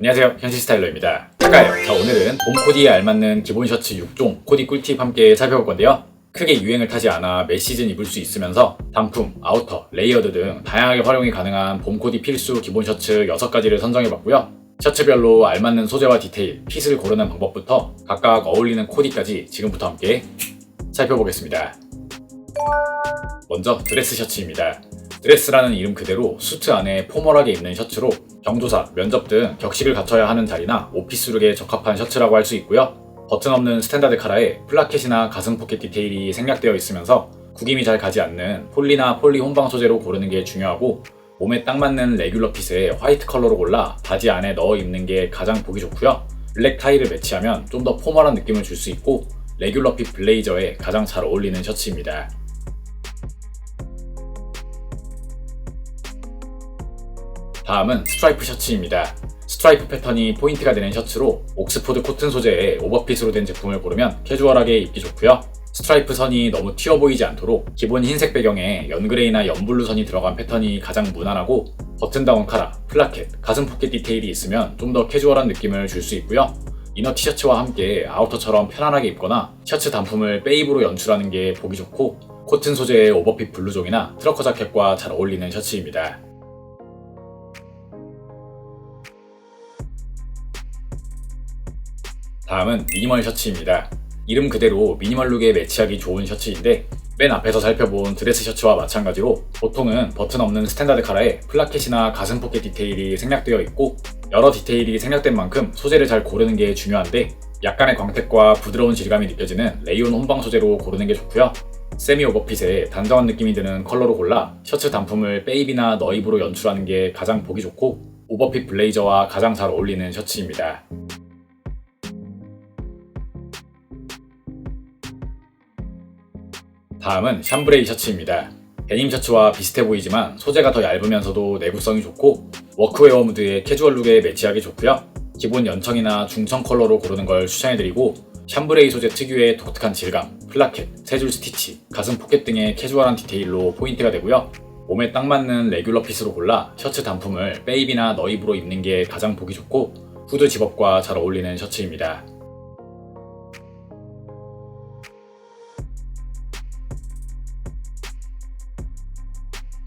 안녕하세요. 현실 스타일러입니다. 작가예요 자 오늘은 봄 코디에 알맞는 기본 셔츠 6종 코디 꿀팁 함께 살펴볼 건데요. 크게 유행을 타지 않아 매 시즌 입을 수 있으면서 단품, 아우터, 레이어드 등 다양하게 활용이 가능한 봄 코디 필수 기본 셔츠 6가지를 선정해봤고요. 셔츠별로 알맞는 소재와 디테일, 핏을 고르는 방법부터 각각 어울리는 코디까지 지금부터 함께 살펴보겠습니다. 먼저 드레스 셔츠입니다. 드레스라는 이름 그대로 수트 안에 포멀하게 입는 셔츠로 경조사, 면접 등 격식을 갖춰야 하는 자리나 오피스룩에 적합한 셔츠라고 할 수 있고요. 버튼 없는 스탠다드 카라에 플라켓이나 가슴 포켓 디테일이 생략되어 있으면서 구김이 잘 가지 않는 폴리나 폴리 혼방 소재로 고르는 게 중요하고 몸에 딱 맞는 레귤러 핏에 화이트 컬러로 골라 바지 안에 넣어 입는 게 가장 보기 좋고요. 블랙 타이를 매치하면 좀 더 포멀한 느낌을 줄 수 있고 레귤러 핏 블레이저에 가장 잘 어울리는 셔츠입니다. 다음은 스트라이프 셔츠입니다. 스트라이프 패턴이 포인트가 되는 셔츠로 옥스포드 코튼 소재의 오버핏으로 된 제품을 고르면 캐주얼하게 입기 좋고요. 스트라이프 선이 너무 튀어 보이지 않도록 기본 흰색 배경에 연그레이나 연블루 선이 들어간 패턴이 가장 무난하고 버튼다운 카라, 플라켓, 가슴 포켓 디테일이 있으면 좀 더 캐주얼한 느낌을 줄 수 있고요. 이너 티셔츠와 함께 아우터처럼 편안하게 입거나 셔츠 단품을 베이브로 연출하는 게 보기 좋고 코튼 소재의 오버핏 블루종이나 트러커 자켓과 잘 어울리는 셔츠입니다. 다음은 미니멀 셔츠입니다. 이름 그대로 미니멀 룩에 매치하기 좋은 셔츠인데 맨 앞에서 살펴본 드레스 셔츠와 마찬가지로 보통은 버튼 없는 스탠다드 카라에 플라켓이나 가슴 포켓 디테일이 생략되어 있고 여러 디테일이 생략된 만큼 소재를 잘 고르는 게 중요한데 약간의 광택과 부드러운 질감이 느껴지는 레이온 혼방 소재로 고르는 게 좋고요. 세미 오버핏에 단정한 느낌이 드는 컬러로 골라 셔츠 단품을 베이비나 너입으로 연출하는 게 가장 보기 좋고 오버핏 블레이저와 가장 잘 어울리는 셔츠입니다. 다음은 샴브레이 셔츠입니다. 데님 셔츠와 비슷해 보이지만 소재가 더 얇으면서도 내구성이 좋고 워크웨어 무드의 캐주얼 룩에 매치하기 좋고요. 기본 연청이나 중청 컬러로 고르는 걸 추천해드리고 샴브레이 소재 특유의 독특한 질감, 플라켓, 세 줄 스티치, 가슴 포켓 등의 캐주얼한 디테일로 포인트가 되고요. 몸에 딱 맞는 레귤러 핏으로 골라 셔츠 단품을 베이비나 너입으로 입는 게 가장 보기 좋고 후드 집업과 잘 어울리는 셔츠입니다.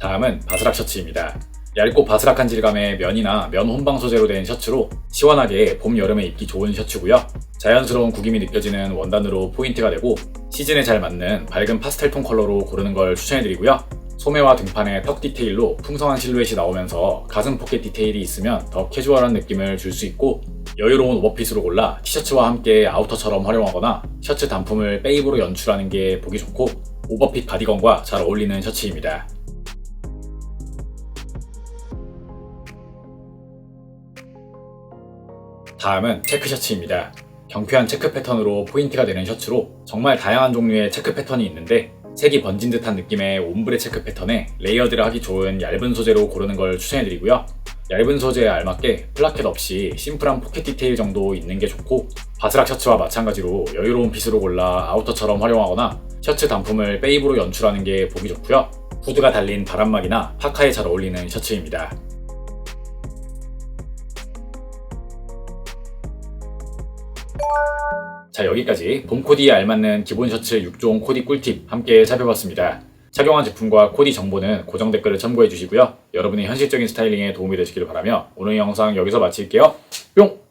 다음은 바스락 셔츠입니다. 얇고 바스락한 질감의 면이나 면 혼방 소재로 된 셔츠로 시원하게 봄 여름에 입기 좋은 셔츠고요. 자연스러운 구김이 느껴지는 원단으로 포인트가 되고 시즌에 잘 맞는 밝은 파스텔 톤 컬러로 고르는 걸 추천해드리고요. 소매와 등판에 턱 디테일로 풍성한 실루엣이 나오면서 가슴 포켓 디테일이 있으면 더 캐주얼한 느낌을 줄 수 있고 여유로운 오버핏으로 골라 티셔츠와 함께 아우터처럼 활용하거나 셔츠 단품을 베이브로 연출하는 게 보기 좋고 오버핏 가디건과 잘 어울리는 셔츠입니다. 다음은 체크 셔츠입니다. 경쾌한 체크 패턴으로 포인트가 되는 셔츠로 정말 다양한 종류의 체크 패턴이 있는데 색이 번진 듯한 느낌의 옴브레 체크 패턴에 레이어드를 하기 좋은 얇은 소재로 고르는 걸 추천해드리고요. 얇은 소재에 알맞게 플라켓 없이 심플한 포켓 디테일 정도 있는 게 좋고 바스락 셔츠와 마찬가지로 여유로운 핏으로 골라 아우터처럼 활용하거나 셔츠 단품을 베이브로 연출하는 게 보기 좋고요. 후드가 달린 바람막이나 파카에 잘 어울리는 셔츠입니다. 자 여기까지 봄 코디에 알맞는 기본 셔츠 6종 코디 꿀팁 함께 살펴봤습니다. 착용한 제품과 코디 정보는 고정 댓글을 참고해 주시고요. 여러분의 현실적인 스타일링에 도움이 되시길 바라며 오늘 영상 여기서 마칠게요. 뿅!